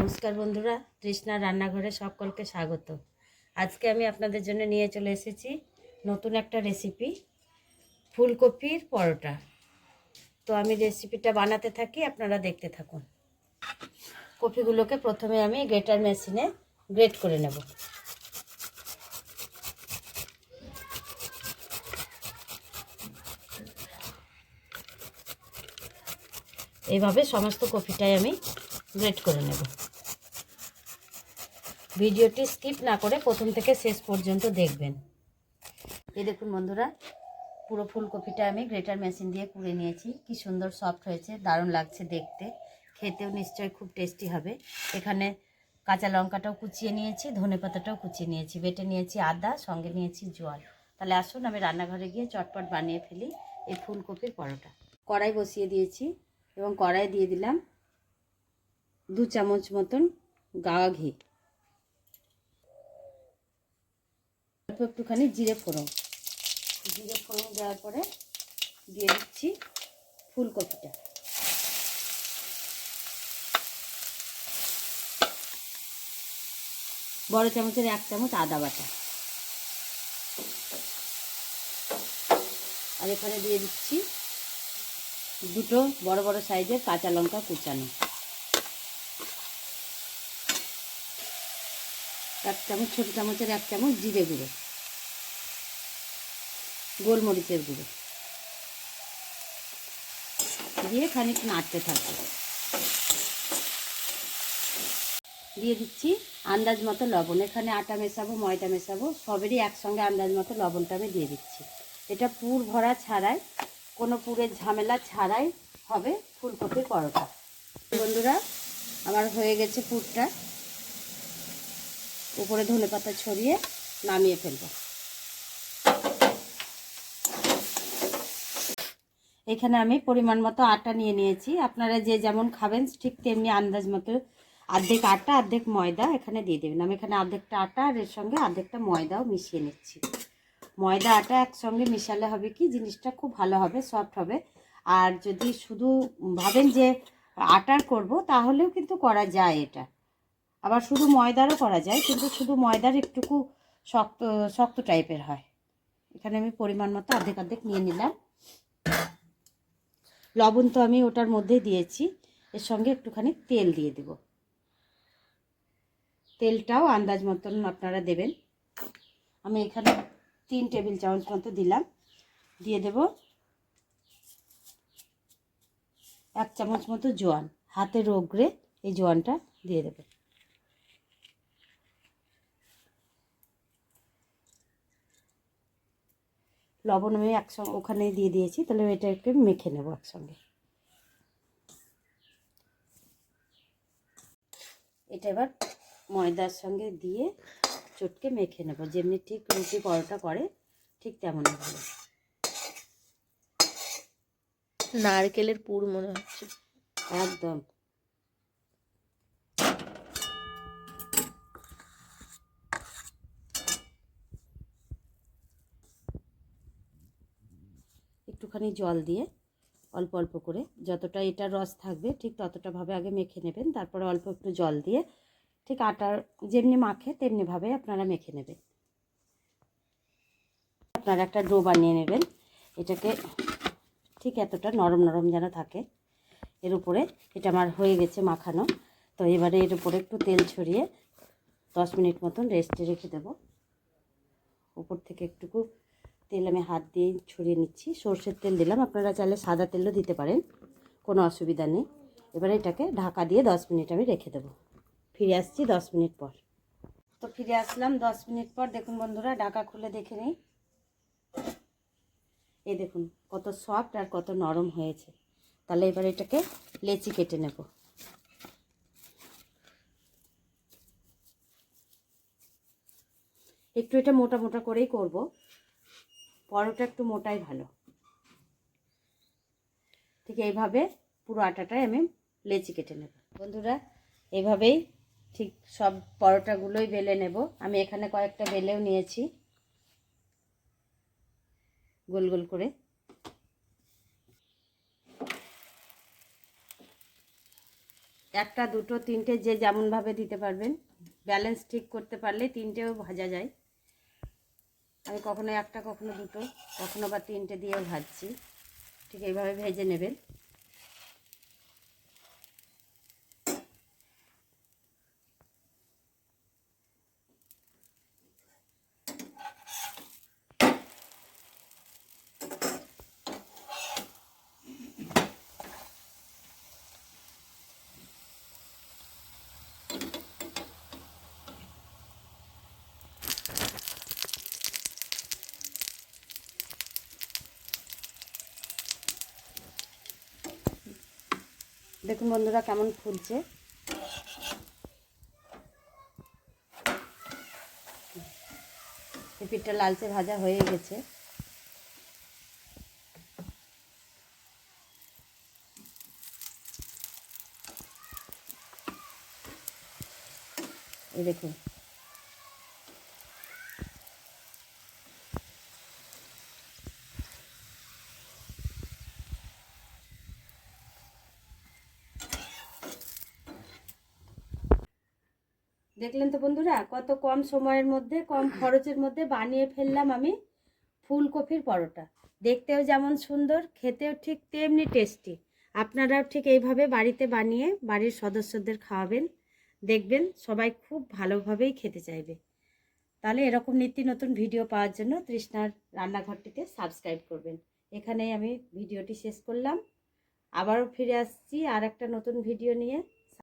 নমস্কার বন্ধুরা, তৃষ্ণা রান্নাঘরে সকলকে স্বাগত। আজকে আমি আপনাদের জন্য নিয়ে চলে এসেছি নতুন একটা রেসিপি ফুলকপির পরোটা। তো আমি রেসিপিটা বানাতে থাকি, আপনারা দেখতে থাকুন। কপিগুলোকে প্রথমে আমি গ্রেটার মেশিনে গ্রেট করে নেব। এইভাবে সমস্ত কপিটাই আমি গ্রেট করে নেব। ভিডিওটি স্কিপ না করে প্রথম থেকে শেষ পর্যন্ত দেখবেন। এই দেখুন বন্ধুরা, পুরো ফুলকপিটা আমি গ্রেটার মেশিন দিয়ে কুড়ে নিয়েছি। কি সুন্দর সফট হয়েছে, দারুণ লাগছে দেখতে। খেতেও নিশ্চয়ই খুব টেস্টি হবে। এখানে কাঁচা লঙ্কাটাও কুচিয়ে নিয়েছি, ধনে পাতাটাও কুচিয়ে নিয়েছি, বেটে নিয়েছি আদা, সঙ্গে নিয়েছি জল তাহলে আসুন আমি রান্নাঘরে গিয়ে চটপট বানিয়ে ফেলি এই ফুলকপির পরোটা। কড়াই বসিয়ে দিয়েছি এবং কড়াই দিয়ে দিলাম দু চামচ মতন গাওয়া ঘি। একটুখানি জিরে ফোড়ন। জিরে ফোড়ন দেওয়ার পরে দিয়ে দিচ্ছি ফুলকপিটা। বড় চামচের এক চামচ আদা বাটা। আর এখানে দিয়ে দিচ্ছি দুটো বড় বড় সাইজের কাঁচা লঙ্কা কুচানো। এক চামচ, ছোটো চামচের এক চামচ জিরে গুঁড়ো। গোলমরিচের গুঁড়ো। দিয়ে খানিক নাড়তে থাকবে। দিয়ে দিচ্ছি আন্দাজ মতো লবণ। এখানে আটা মেশাবো, ময়দা মেশাবো, সবেরই একসঙ্গে আন্দাজ মতো লবণটা আমি দিয়ে দিচ্ছি। এটা পুর ভরা ছাড়াই, কোনো পুরের ঝামেলা ছাড়াই হবে ফুলকপির পরোটা। বন্ধুরা, আমার হয়ে গেছে পুরটা। উপরে ধনে পাতা ছড়িয়ে নামিয়ে ফেলব। এখানে আমি পরিমাণ মতো আটা নিয়ে নিয়েছি। আপনারা যে যেমন খাবেন, ঠিক তেমনি আন্দাজ মতো অর্ধেক আটা, অর্ধেক ময়দা এখানে দিয়ে দেবেন। আমি এখানে অর্ধেকটা আটা আর এর সঙ্গে অর্ধেকটা ময়দাও মিশিয়ে নিচ্ছি। ময়দা, আটা একসঙ্গে মিশালে হবে কি? জিনিসটা খুব ভালো হবে সফট হবে। আর যদি শুধু ভাবেন যে আটার করব, তাহলেও কিন্তু করা যায় এটা। আবার শুধু ময়দারও করা যায়, কিন্তু শুধু ময়দার একটুকু শক্ত শক্ত টাইপের হয়। এখানে আমি পরিমাণ মতো অর্ধেক অর্ধেক নিয়ে নিলাম। লবণ তো আমি ওটার মধ্যে দিয়েছি। এর সঙ্গে একটুখানি তেল দিয়ে দেব। তেলটাও আন্দাজ মতন আপনারা দেবেন। আমি এখানে তিন টেবিল চামচ মতো দিলাম। দিয়ে দেব এক চামচ মতো জোয়ান। হাতে রোগড়ে এই জোয়ানটা দিয়ে দেবো। লবণ আমি একসঙ্গে ওখানে দিয়ে দিয়েছি তাহলে এটাকে মেখে নেব একসঙ্গে। এটা এবার ময়দার সঙ্গে দিয়ে চটকে মেখে নেব যেমনি ঠিক রুটি পরোটা করে ঠিক তেমনই ভালো নারকেলের পুর মনে হচ্ছে। একদম। একটুখানি জল দিয়ে অল্প অল্প করে যতটা এটার রস থাকবে ঠিক ততটা ভাবে আগে মেখে নেবেন। তারপরে অল্প একটু জল দিয়ে ঠিক আটার যেমনি মাখে তেমনিভাবে আপনারা মেখে নেবেন। আপনারা একটা ডো বানিয়ে নেবেন। এটাকে ঠিক এতটা নরম নরম যেন থাকে। এর উপরে এটা আমার হয়ে গেছে মাখানো। তো এবারে এর উপরে একটু তেল ছড়িয়ে দশ মিনিট মতন রেস্টে রেখে দেব। উপর থেকে একটুকু তেল আমি হাত দিয়ে ছড়িয়ে নিচ্ছি। সর্ষের তেল দিলাম। আপনারা চাইলে সাদা তেলও দিতে পারেন। কোনো অসুবিধা নেই। এবারে এটাকে ঢাকা দিয়ে দশ মিনিট আমি রেখে দেবো। ফিরে আসছি দশ মিনিট পর। তো ফিরে আসলাম দশ মিনিট পর। দেখুন বন্ধুরা, ঢাকা খুলে দেখে নিই। এই দেখুন, কত সফট আর কত নরম হয়েছে। তাহলে এবার এটাকে লেচি কেটে নেব। একটু এটা মোটা মোটা করেই করব। পরোটা একটু মোটাই ভালো। ঠিক এইভাবে পুরো আটাটাই আমি লেচি কেটে নেব। বন্ধুরা, এইভাবেই ঠিক সব পরোটাগুলোই বেলে নেব। আমি এখানে কয়েকটা বেলেও নিয়েছি। গোল গোল করে। একটা, দুটো, তিনটে যে যেমনভাবে দিতে পারবেন। ব্যালেন্স ঠিক করতে পারলে তিনটেও ভাজা যায়। আমি কখনো একটা কখনো দুটো কখনো বা তিনটে দিয়েও ভাজছি। ঠিক এইভাবে ভেজে নেবেন। দেখুন বন্ধুরা কেমন ফুলছে। পিঠটা লালচে ভাজা হয়ে গেছে। এই দেখুন। দেখলেন তো বন্ধুরা, কত কম সময়ের মধ্যে, কম খরচের মধ্যে বানিয়ে ফেললাম আমি ফুলকপির পরোটা। দেখতেও যেমন সুন্দর, খেতেও ঠিক তেমনি টেস্টি আপনারাও ঠিক এইভাবে বাড়িতে বানিয়ে বাড়ির সদস্যদের খাওয়াবেন, দেখবেন সবাই খুব ভালোভাবেই খেতে চাইবে। তাহলে এরকম নিত্য নতুন ভিডিও পাওয়ার জন্য তৃষ্ণার রান্নাঘরটিতে সাবস্ক্রাইব করবেন। এখানেই আমি ভিডিওটি শেষ করলাম। আবারও ফিরে আসছি আর একটা নতুন ভিডিও নিয়ে।